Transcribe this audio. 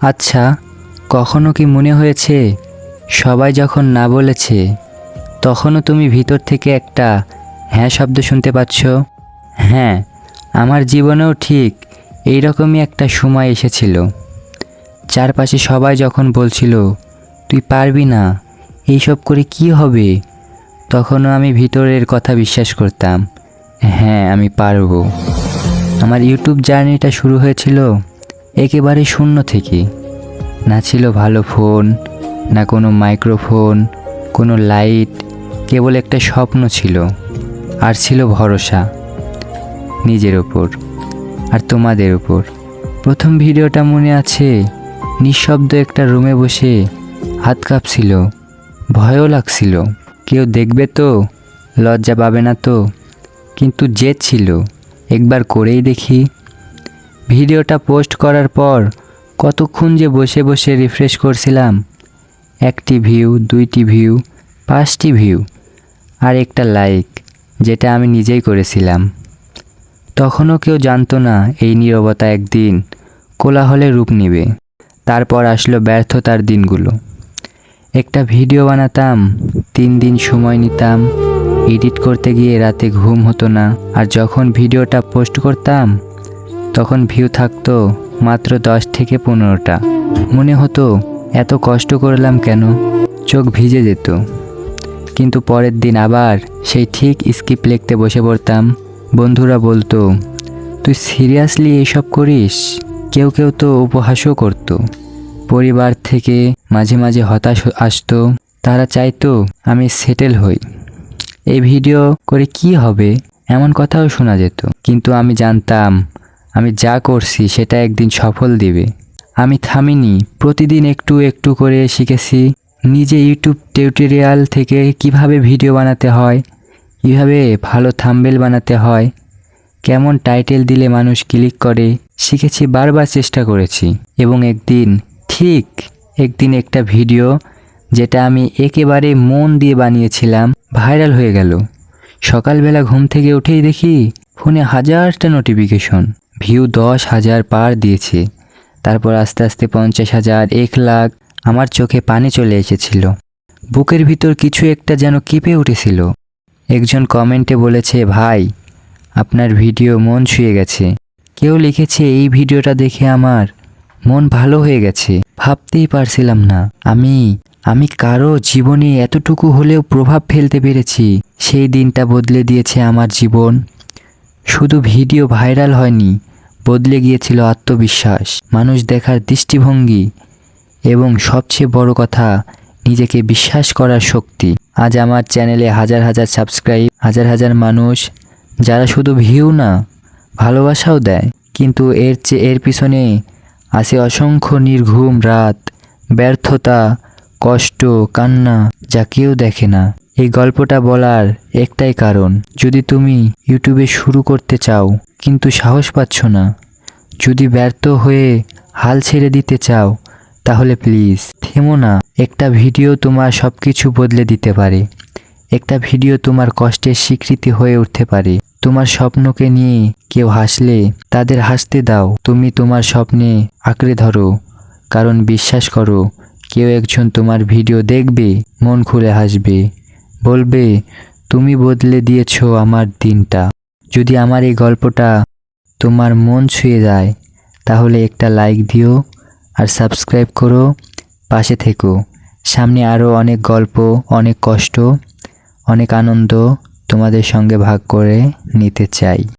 আচ্ছা কখনো কি মনে হয়েছে, সবাই যখন না বলেছে, তখনও তুমি ভিতর থেকে একটা হ্যাঁ শব্দ শুনতে পাচ্ছ? হ্যাঁ আমার জীবনেও ঠিক এই রকমই একটা সময় এসেছিল। চারপাশে সবাই যখন বলছিল, তুই পারবি না, এইসব করে কি হবে? তখনও আমি ভিতরের কথা বিশ্বাস করতাম হ্যাঁ আমি পারব। আমার ইউটিউব জার্নিটা শুরু হয়েছিল একেবারে শূন্য থেকে। না ছিল ভালো ফোন, না কোনো মাইক্রোফোন, কোনো লাইট, কেবল একটা স্বপ্ন ছিল, আর ছিল ভরসা নিজের ওপর আর তোমাদের ওপর। প্রথম ভিডিওটা মনে আছে, নিঃশব্দ একটা রুমে বসে হাত কাঁপছিল, ভয়ও লাগছিল। কেউ দেখবে তো, লজ্জা পাবে না তো, কিন্তু জেদ ছিল, একবার করেই দেখি। ভিডিওটা পোস্ট করার পর কতক্ষণ যে বসে বসে রিফ্রেশ করছিলাম। একটি ভিউ, দুইটি ভিউ, পাঁচটি ভিউ আর একটা লাইক, যেটা আমি নিজেই করেছিলাম। তখনও কেউ জানতো না এই নীরবতা একদিন কোলাহলে রূপ নিবে। তারপর আসলো ব্যর্থতার দিনগুলো। একটা ভিডিও বানাতাম, তিন দিন সময় নিতাম, এডিট করতে গিয়ে রাতে ঘুম হতো না, আর যখন ভিডিওটা পোস্ট করতাম তখন ভিউ থাকতো মাত্র দশ থেকে পনেরোটা। মনে হতো, এত কষ্ট করলাম কেন? চোখ ভিজে যেত। কিন্তু পরের দিন আবার সেই ঠিক স্কিপ লিখতে বসে পড়তাম। বন্ধুরা বলতো, তুই সিরিয়াসলি এইসব করিস? কেউ কেউ তো উপহাসও করতো। পরিবার থেকে মাঝে মাঝে হতাশ আসতো। তারা চাইতো আমি সেটেল হই। এই ভিডিও করে কি হবে? এমন কথাও শোনা যেত। কিন্তু আমি জানতাম আমি যা করছি সেটা একদিন সফল দিবে। আমি থামিনি, প্রতিদিন একটু একটু করে শিখেছি নিজে ইউটিউব টিউটোরিয়াল থেকে কীভাবে ভিডিও বানাতে হয়, কীভাবে ভালো থাম্বেল বানাতে হয়, কেমন টাইটেল দিলে মানুষ ক্লিক করে, শিখেছি বারবার চেষ্টা করেছি এবং একদিন, ঠিক একদিন একটা ভিডিও যেটা আমি একেবারে মন দিয়ে বানিয়েছিলাম ভাইরাল হয়ে গেল। সকালবেলা ঘুম থেকে উঠেই দেখি ফোনে হাজারটা নোটিফিকেশন ভিউ দশ হাজার পার দিয়েছে। তারপর আস্তে আস্তে পঞ্চাশ হাজার, এক লাখ আমার চোখে পানি চলে এসেছিল। বুকের ভিতর কিছু একটা যেন কেঁপে উঠেছিল। একজন কমেন্টে বলেছে, ভাই, আপনার ভিডিও মন ছুঁয়ে গেছে। কেউ লিখেছে, এই ভিডিওটা দেখে আমার মন ভালো হয়ে গেছে। ভাবতেই পারছিলাম না। আমি আমি কারও জীবনে এতটুকু হলেও প্রভাব ফেলতে পেরেছি। সেই দিনটা বদলে দিয়েছে আমার জীবন। শুধু ভিডিও ভাইরাল হয়নি বদলে গিয়েছিল আত্মবিশ্বাস। মানুষ দেখার দৃষ্টিভঙ্গি এবং সবচেয়ে বড় কথা, নিজেকে বিশ্বাস করার শক্তি। আজ আমার চ্যানেলে হাজার হাজার সাবস্ক্রাইব, হাজার হাজার মানুষ, যারা শুধু ভিউ না, ভালোবাসাও দেয়। কিন্তু এর চেয়ে এর পিছনে আছে অসংখ্য নির্ঘুম রাত, ব্যর্থতা, কষ্ট, কান্না, যা কেউ দেখে না। এই গল্পটা বলার একটাই কারণ, যদি তুমি ইউটিউবে শুরু করতে চাও, কিন্তু সাহস পাচ্ছ না, যদি ব্যর্থ হয়ে হাল ছেড়ে দিতে চাও, তাহলে প্লিজ থেমো না। একটা ভিডিও তোমার সব কিছু বদলে দিতে পারে। একটা ভিডিও তোমার কষ্টের স্বীকৃতি হয়ে উঠতে পারে। তোমার স্বপ্নকে নিয়ে কেউ হাসলে তাদের হাসতে দাও। তুমি তোমার স্বপ্নে আঁকড়ে ধরো। কারণ বিশ্বাস করো, কেউ একজন তোমার ভিডিও দেখবে, মন খুলে হাসবে। বলবে, তুমি বদলে দিয়েছ আমার দিনটা। যদি আমার এই গল্পটা তোমার মন ছুঁয়ে যায়, তাহলে একটা লাইক দিও আর সাবস্ক্রাইব করো। পাশে থেকো। সামনে আরও অনেক গল্প, অনেক কষ্ট, অনেক আনন্দ তোমাদের সঙ্গে ভাগ করে নিতে চাই।